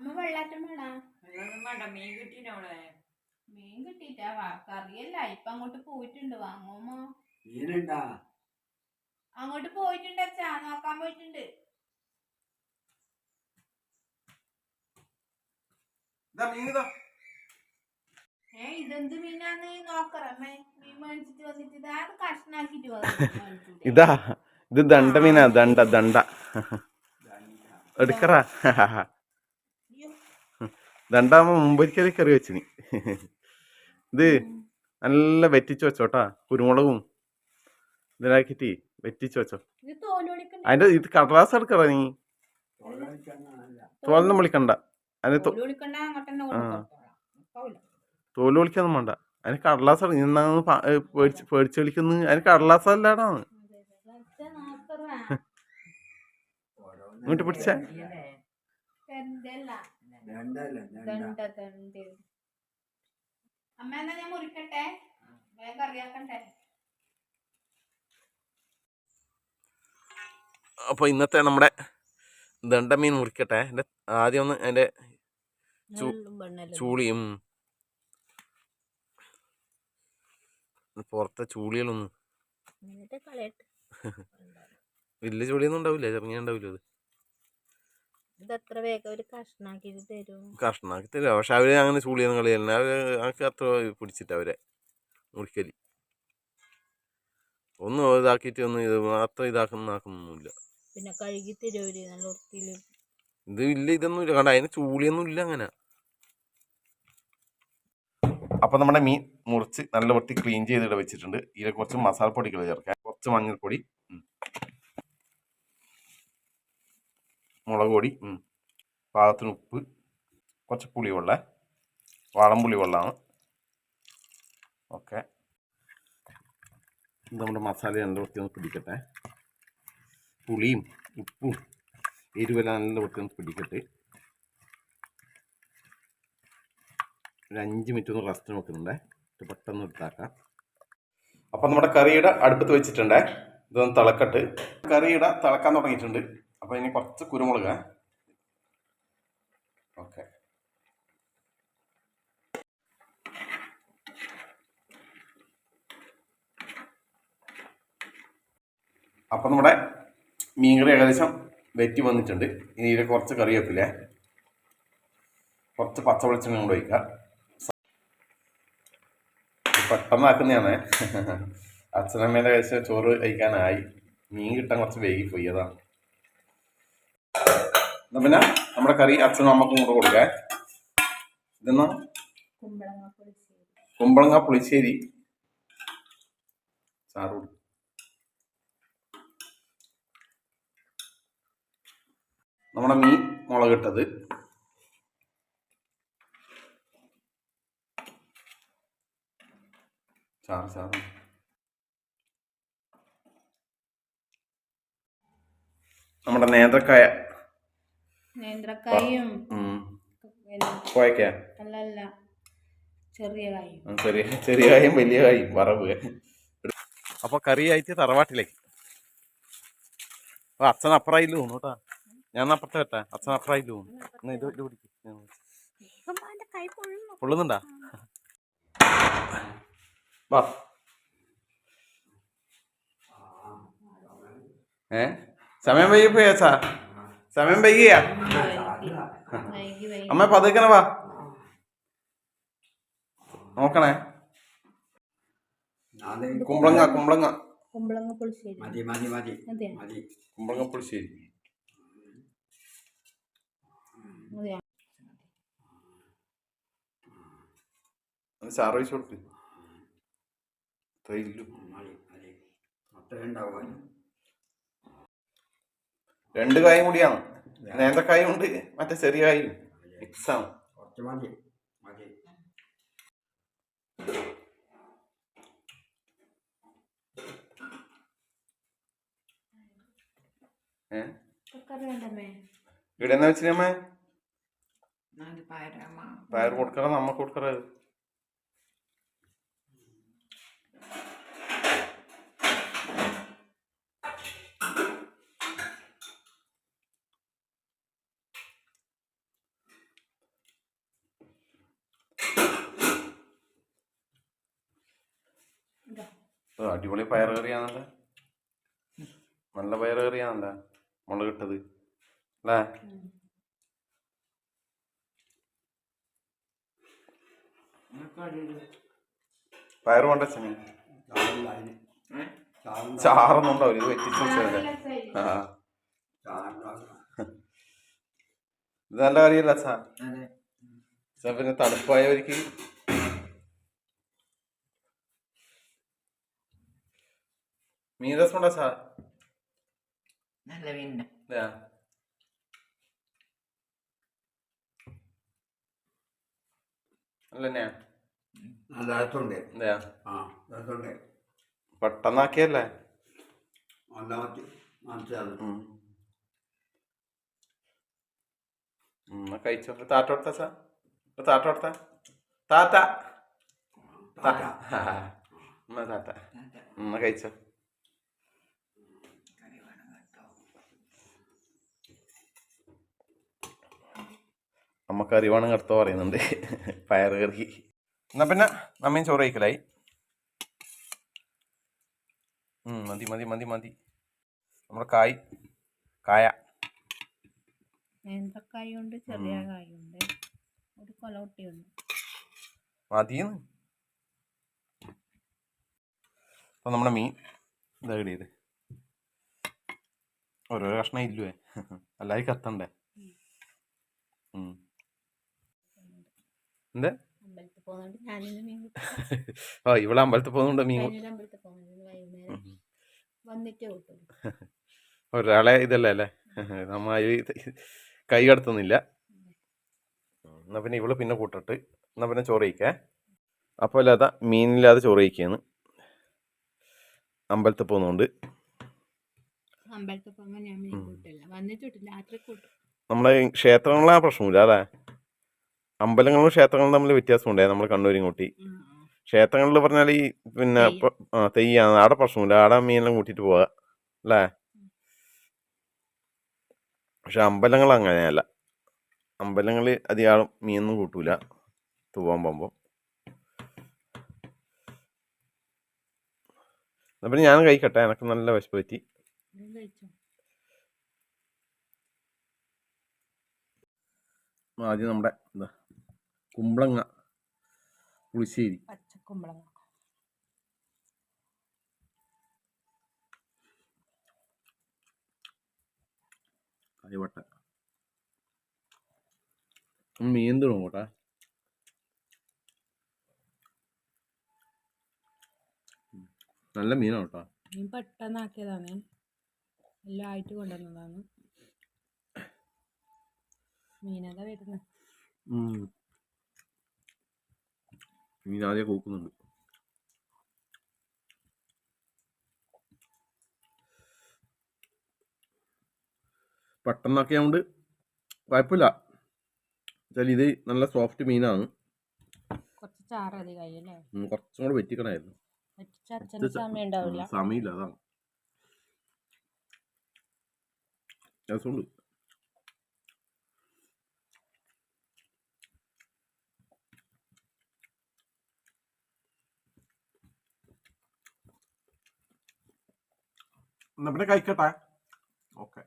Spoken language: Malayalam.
അമ്മ വെള്ളാറ്റം വേണോ? അതൊന്നും വേണ്ട മീൻ കിട്ടീനോളെ മീൻ കിട്ടിട്ടാ വാ കറിയല്ല ഇപ്പൊ അങ്ങോട്ട് പോയിട്ടുണ്ട് വാങ്ങുമോ മീനുണ്ടാ? അങ്ങോട്ട് പോയിട്ടുണ്ട് അച്ഛാ നോക്കാൻ പോയിട്ടുണ്ട്. ഇതാ മീൻ ഇതാ. ഏ ഇതെന്ത് മീനാന്ന് നോക്കറമ്മേ മീൻ മേടിച്ചിട്ട് വന്നിട്ട് ഇതാ അത് കഷ്ണാക്കിട്ട് വന്നു ഇതാ ഇത് ദണ്ട മീനാ ദണ്ട ദണ്ട എടുക്കറാ. ദണ്ടാകുമ്പോ മുമ്പൊരിക്കലും കറി വെച്ചിന്. ഇത് നല്ല വെറ്റിച്ച് വെച്ചോട്ടാ കുരുമുളകും ഇതിനാക്കിട്ട് വെറ്റിച്ച് വെച്ചോ. അതിന്റെ ഇത് കടലാസ് എടുക്കട നീ. തോലൊന്നും വിളിക്കണ്ട. അതിന്. തോൽ വിളിക്കൊന്നും വേണ്ട. അതിന് കടലാസ് പേടിച്ച് പേടിച്ച് വിളിക്കുന്നു. അതിന് കടലാസ് അല്ലാടാണ്. ഇങ്ങോട്ട് പിടിച്ചേ. ദണ്ടല്ല ദണ്ട, ദണ്ട്. അമ്മ എന്നാ ഞാൻ മുറിക്കട്ടെ? വേഗം കറിയാക്കണ്ടേ? അപ്പോൾ ഇന്നത്തെ നമ്മുടെ ദണ്ടമീൻ മുറിക്കട്ടെ. എന്റെ ആദ്യം ഒന്ന് എന്റെ ചൂ- ചൂളിയും പുറത്തെ ചൂളികളൊന്ന് വലിയ ചൂളിയൊന്നും ഉണ്ടാവില്ല ചെറുങ്ങനെ ഉണ്ടാവില്ല അത്. ഇത് എത്ര വേഗം ഒരു തരും? കഷ്ണാക്കി തരിക പക്ഷെ അവർ അങ്ങനെ ചൂളിയൊന്നും കളിയല്ല അവർ അവർക്ക് അത്ര പിടിച്ചിട്ട് അവരെ മുറിക്കലി. ഒന്നും ഇതാക്കിയിട്ട് ഒന്നും ഇത് അത്ര ഇതാക്കുന്ന ആക്കുന്നൊന്നുമില്ല. പിന്നെ കഴുകി തരുവര് നല്ല വൃത്തിയിൽ? ഇത് ഇല്ല ഇതൊന്നും ഇല്ല. കണ്ട അതിന് ചൂളിയൊന്നും ഇല്ല അങ്ങനെ. അപ്പൊ നമ്മുടെ മീൻ മുറിച്ച് നല്ല വൃത്തി ക്ലീൻ ചെയ്ത് ഇവിടെ വെച്ചിട്ടുണ്ട്. ഇതിൽ കുറച്ച് മസാലപ്പൊടികൾ ചേർക്കാം. കുറച്ച് മഞ്ഞൾപ്പൊടി. മുളക് പൊടി. പാകത്തിന് ഉപ്പ് കുറച്ച് പുളിവെള്ള വാളംപുളി വെള്ളമാണ് ഓക്കെ. നമ്മുടെ മസാല നല്ല വൃത്തി ഒന്ന് പിടിക്കട്ടെ. പുളിയും ഉപ്പും എരിവെല്ലാം നല്ല വൃത്തി ഒന്ന് പിടിക്കട്ടെ. ഒരു അഞ്ച് മിനിറ്റ് ഒന്ന് റെസ്റ്റ് നോക്കുന്നുണ്ടേ ഇത് പെട്ടെന്ന് എടുത്താക്കാം അപ്പം നമ്മുടെ കറിയുടെ അടുപ്പത്ത് വെച്ചിട്ടുണ്ടേ. ഇതൊന്ന് തിളക്കട്ട്. കറിയുടെ തിളക്കാൻ തുടങ്ങിയിട്ടുണ്ട്. അപ്പോൾ ഇനി കുറച്ച് കുരുമുളക്. ഓക്കെ. അപ്പം നമ്മുടെ മീൻ കറി ഏകദേശം വെറ്റി വന്നിട്ടുണ്ട്. ഇനി ഇതിൽ കുറച്ച് കറിവേപ്പില്ലേ കുറച്ച് പച്ച വെളിച്ചെണ്ണ കൊണ്ട് വയ്ക്കുക പെട്ടെന്നാക്കുന്നതാണ് അച്ഛനമ്മേന്റെ കഴിച്ച ചോറ് കഴിക്കാനായി. മീൻ കിട്ടാൻ കുറച്ച് വൈകി പോയി അതാണ്. പിന്നെ നമ്മുടെ കറി അച്ഛനും അമ്മക്കും കൂടെ കൊടുക്കാം. ഇതെന്നാ? കുമ്പളങ്ങ പുളിശ്ശേരി. ചാറ് നമ്മുടെ മീൻ മുളകിട്ടത്. ചാറ് ചാറ്. നമ്മുടെ നേന്ത്രക്കായ. നേന്ത്രക്കായും ഉം. അല്ലല്ല ചെറിയ കായും. ഉം, ചെറിയ ചെറിയ കായും വലിയ കായും വറവ്. അപ്പൊ കറി ആയിട്ട് തറവാട്ടിലേക്ക് അപ്പൊ അച്ഛൻ അപ്പറായില്ല തോന്നു കേട്ടാ. ഞാൻ അപ്പുറത്തെ വെട്ടാ അച്ഛൻ അപ്പറായില്ല തോന്നു കൊള്ളുന്നുണ്ടാ ഇത് ഇത് പിടിക്ക് കൈ പൊള്ളുന്നു. പൊള്ളുന്നുണ്ടാ? വാ. ഏ? സമയം വൈകിപ്പോയാ സാ സമയം വൈകിയാ? വൈകി വൈകി. അമ്മ പതുക്കണ വാ. നോക്കണേ. കുമ്പളങ്ങ കുമ്പളങ്ങ. കുമ്പളങ്ങ. പുളിശ്ശേരി. മതി മതി മതി. അതെ. മതി. കുമ്പളങ്ങ പുളിശ്ശേരി. കൊടുക്ക്. അത്ര ഉണ്ടാവും രണ്ട് കായും കൂടിയാണ്. നേന്ത്രക്കായും ഉണ്ട്. മറ്റേ ചെറിയ കായും. മിക്സ് ആണ്. ഇവിടെ എന്നാ വെച്ചിട്ടമ്മേ പയർ കൊടുക്കറ നമ്മക്ക് കൊടുക്കറ ഓ, അടിപൊളി പയർ കറിയാണല്ലേ. നല്ല പയർ കറിയാണല്ലേ മുളക് ഇട്ടത്. അല്ലേ? പയർ വേണ്ട അച്ഛന്. ചാറുണ്ടായിന് ഏ? ചാറുണ്ടാ- ചാറൊന്നും ഉണ്ടാവില്ല ഇത് വെറ്റിച്ച് വെച്ചതല്ലേ? ആ. ഇത് നല്ല കറിയല്ല സാർ പിന്നെ തണുപ്പായവർക്ക് രസം ഉണ്ടോ അച്ഛാ നല്ല പിന്നെ അതെയാ അല്ല രസമുണ്ട് ആ രസമുണ്ട് പെട്ടെന്നാക്കിയല്ലേ? നല്ല മത്തി മനസ്സിലാവും ഉം. ഉം, എന്നാ കഴിച്ചോ. താറ്റ കൊടുത്ത അച്ഛാ താറ്റ കൊടുത്ത? താത്ത താറ്റ. താത്ത. എന്നാ കഴിച്ചോ കറി വേണം കേട്ടോ അമ്മ കറി വേണം കറുത്തോ പറയുന്നുണ്ട്. പയർ കറി. എന്നാ പിന്നെ നമ്മയും ചോറ് കഴിക്കലായി. മതി മതി മതി മതി. നമ്മുടെ കായ് കായ. ചെറിയ കായുണ്ട്. ഒരു മതിയെന്ന്. അപ്പൊ നമ്മുടെ മീൻ ഇതാ കിട്ടിയത്. ഓരോ കഷ്ണം ഇല്ലേ? അല്ലാതെ കത്തണ്ടേ? എന്ത്? ഇവിടെ അമ്പലത്തിൽ പോകുന്നുണ്ട് മീൻ ഒരാളെ ഇതല്ലേ അല്ലേ? നമ്മ കൈ കടത്തുന്നില്ല. എന്നാ പിന്നെ ഇവൾ പിന്നെ കൂട്ടിട്ട് എന്നാ പിന്നെ ചോറ് കഴിക്കേ? അപ്പോൾ അല്ലാതെ മീനില്ലാതെ ചോറ് കഴിക്കുകയാണ് അമ്പലത്തിൽ പോകുന്നുണ്ട്. നമ്മളെ ക്ഷേത്രങ്ങളാ പ്രശ്നമില്ല അല്ലേ? അമ്പലങ്ങളും ക്ഷേത്രങ്ങളും തമ്മിൽ വ്യത്യാസമുണ്ടേ. നമ്മൾ കണ്ണൂരും കൂട്ടി ക്ഷേത്രങ്ങളിൽ പറഞ്ഞാൽ ഈ പിന്നെ തെയ്യാണ് ആടെ പ്രശ്നമില്ല. ആടെ മീനെല്ലാം കൂട്ടിയിട്ട് പോവാ. അല്ലേ? പക്ഷെ അമ്പലങ്ങൾ അങ്ങനെയല്ല. അമ്പലങ്ങളിൽ അധികം മീനൊന്നും കൂട്ടൂല. തൂവാൻ പോകുമ്പോൾ പിന്നെ ഞാൻ കഴിക്കട്ടെ. എനക്ക് നല്ല വിശപ്പ് പറ്റി. ആദ്യം നമ്മുടെ എന്താ കുമ്പളങ്ങ പുളിശ്ശേരി. പച്ചക്കുമ്പളങ്ങ കൈവട്ട മീൻ തിന്നും കേട്ടാ നല്ല മീനാണ് കേട്ടോ. മീൻ പെട്ടെന്നാക്കിയതാണ്. എല്ലാം ആയിട്ട് കൊണ്ടുവന്നതാണ്. മീനതാ വരുന്നത് മീൻ ആദ്യം കൂക്കുന്നുണ്ട് പെട്ടെന്നൊക്കെ ആയതുകൊണ്ട് കുഴപ്പമില്ല. വെച്ചാൽ ഇത് നല്ല സോഫ്റ്റ് മീനാണ്. കുറച്ച് കൂടെ വെറ്റിക്കണായിരുന്നു സമയമില്ല അതാണ്. രസമുണ്ട്. എന്നാ പിന്നെ കഴിക്കട്ടെ. ഓക്കെ.